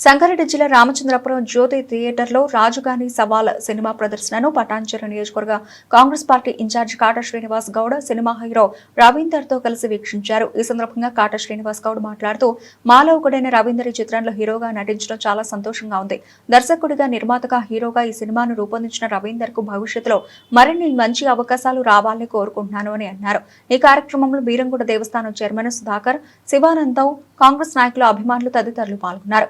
సంగారెడ్డి జిల్లా రామచంద్రపురం జ్యోతి థియేటర్లో రాజుగాని సవాల్ సినిమా ప్రదర్శనను పటాన్చెరు నియోజకవర్గ Congress party in charge Kata Srinivas Goud cinema hero రవీందర్తో కలిసి వీక్షించారు. ఈ సందర్భంగా కాట శ్రీనివాస్ గౌడ్ మాట్లాడుతూ మాలో ఒకడైన రవీందర్ ఈ చిత్రంలో హీరోగా నటించడం చాలా సంతోషంగా ఉంది. దర్శకుడిగా నిర్మాతగా హీరోగా ఈ సినిమాను రూపొందించిన రవీందర్కు భవిష్యత్తులో మరిన్ని మంచి అవకాశాలు రావాలని కోరుకుంటున్నాను అని అన్నారు. ఈ కార్యక్రమంలో బీరంగూడ దేవస్థానం చైర్మన్ సుధాకర్ శివానందం కాంగ్రెస్ నాయకులు అభిమానులు తదితరులు పాల్గొన్నారు.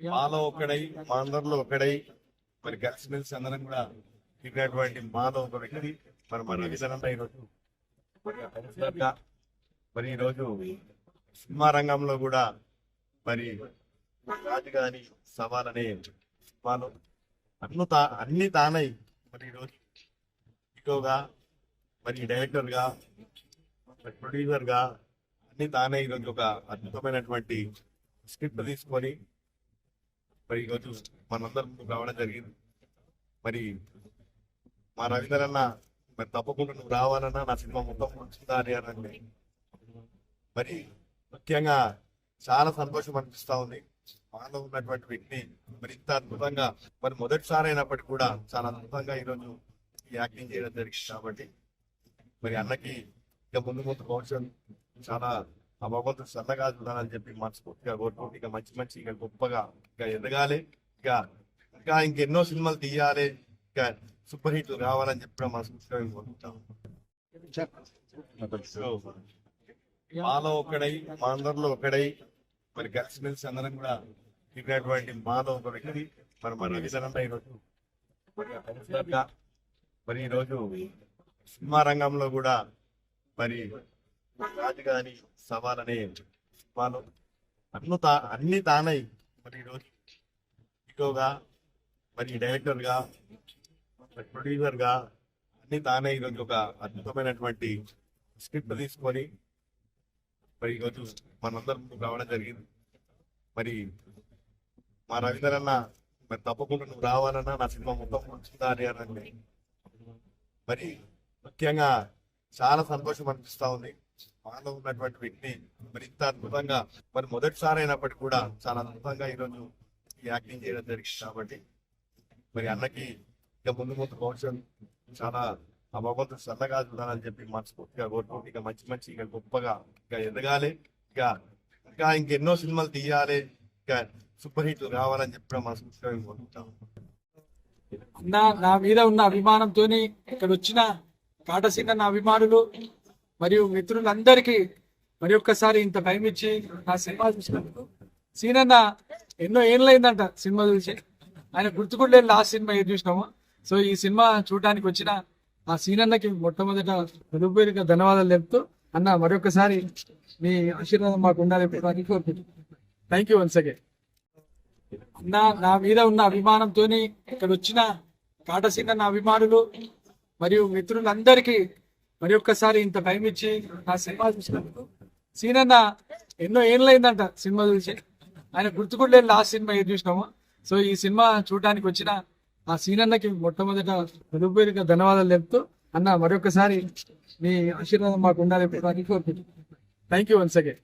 మాలో ఒకడై మా అందరిలో ఒకడై మరి కలిసిమెలిసి అందరం కూడా తిరిగినటువంటి మాలో ఒక వ్యక్తి. మరి మన విధానంలో ఈరోజు మరి ఈరోజు సినిమా రంగంలో కూడా మరి రాజుగాని సవాల్ అనే సినిమాలో అన్ను తా అన్ని తానై మరి ఈరోజు హీరోగా మరి డైరెక్టర్గా ప్రొడ్యూసర్గా అన్ని తానే ఈరోజు ఒక అద్భుతమైనటువంటి స్క్రిప్ట్ తీసుకొని మరి ఈరోజు మనందరం రావడం జరిగింది. మరి మా రవీంద్రన్న మరి తప్పకుండా నువ్వు రావాలన్నా నా సినిమా మొత్తం వచ్చిందా అని అనండి మరి ముఖ్యంగా చాలా సంతోషం అనిపిస్తా ఉంది. మాలో ఉన్నటువంటి వ్యక్తి మరి ఇంత అద్భుతంగా మరి మొదటిసారి అయినప్పటికీ కూడా చాలా అద్భుతంగా ఈరోజు యాక్టింగ్ చేయడం జరిగింది కాబట్టి మరి అన్నకి ఇక ముందు ముందు భవిష్యత్ చాలా ఆ భగవంతుడు సన్నగా చూడాలని చెప్పి మనస్ఫూర్తిగా కోరుకుంటూ ఇక మంచి మంచి ఇక గొప్పగా ఇక ఎదగాలి. ఇక ఇంకా ఇంకెన్నో సినిమాలు తీయాలి. ఇక సూపర్ హిట్లు కావాలని చెప్పి మనస్ఫూర్తిగా కోరుకుంటాం. మాలో ఒకడై మా అందరిలో ఒకడై మరి కలిసిమెలిసి అందరం కూడా తిరిగినటువంటి మాలో ఒక వ్యక్తి మరి మన విధానంలో ఈరోజు. మరి ఈరోజు సినిమా రంగంలో కూడా మరి రాజుగాని సవాల్ అనే సినిమాలో అన్ను తా అన్ని తానై మరి ఈరోజు హీరోగా మరి డైరెక్టర్గా ప్రొడ్యూసర్గా అన్ని తానే ఈరోజు ఒక అద్భుతమైనటువంటి స్క్రిప్ట్ తీసుకొని మరి ఈరోజు మనందరం ముందుకు రావడం జరిగింది. మరి మా రవీందర్ అన్న మరి తప్పకుండా నువ్వు రావాలన్నా నా సినిమా మొత్తం వచ్చిందా అని అని మరి ముఖ్యంగా చాలా సంతోషం అనిపిస్తూ ఉంది. మాలో ఉన్నటువంటి వ్యక్తి మరి ఇంత అద్భుతంగా మరి మొదటిసారి అయినప్పటికీ కూడా చాలా అద్భుతంగా ఈరోజు ఈ యాక్టింగ్ చేయడం జరిగింది కాబట్టి మరి అన్నకి ఇక ముందు ముందు భవిష్యత్ చాలా ఆ భగవంతుడు సన్నగా చూడాలని చెప్పి మనస్ఫూర్తిగా కోరుకుంటూ ఇక మంచి మంచి ఇక గొప్పగా ఇక ఎదగాలి. ఇక ఇంకా ఇంకెన్నో సినిమాలు తీయాలి. ఇక సూపర్ హిట్లు కావాలని చెప్పి మనస్ఫూర్తిగా కోరుకుంటాం నా నా మీద ఉన్న అభిమానంతోనే ఇక్కడ వచ్చిన కాటసింగ నా అభిమానులు మరియు మిత్రులందరికీ మరి ఒక్కసారి ఇంత టైం ఇచ్చి నా సినిమా చూసినందుకు. సీనన్న ఎన్నో ఏళ్ళైందంట సినిమా చూసి. ఆయన గుర్తుకుండే లాస్ట్ సినిమా ఏది చూసినాము. సో ఈ సినిమా చూడడానికి వచ్చిన ఆ సీనన్నకి మొట్టమొదట హృదయపూర్వక ధన్యవాదాలు చెప్తూ అన్న మరొకసారి మీ ఆశీర్వాదం మాకు ఉండాలి థ్యాంక్ యూ వన్స్ అగైన్ నా నా మీద ఉన్న అభిమానంతో ఇక్కడ వచ్చిన కాటసిన నా అభిమానులు మరియు మిత్రులందరికీ మరి ఒక్కసారి ఇంత టైం ఇచ్చి నా సినిమా చూసినందుకు సీనన్న ఎన్నో ఏళ్ళైందంట సినిమా చూసి. ఆయన గుర్తుకుండే లాస్ట్ సినిమా ఏది చూసినాము. సో ఈ సినిమా చూడడానికి వచ్చిన ఆ సీనన్నకి మొట్టమొదట హృదయపూర్వక ధన్యవాదాలు చెప్తూ అన్న మరొకసారి మీ ఆశీర్వాదం మాకు ఉండాలి. Thank you once again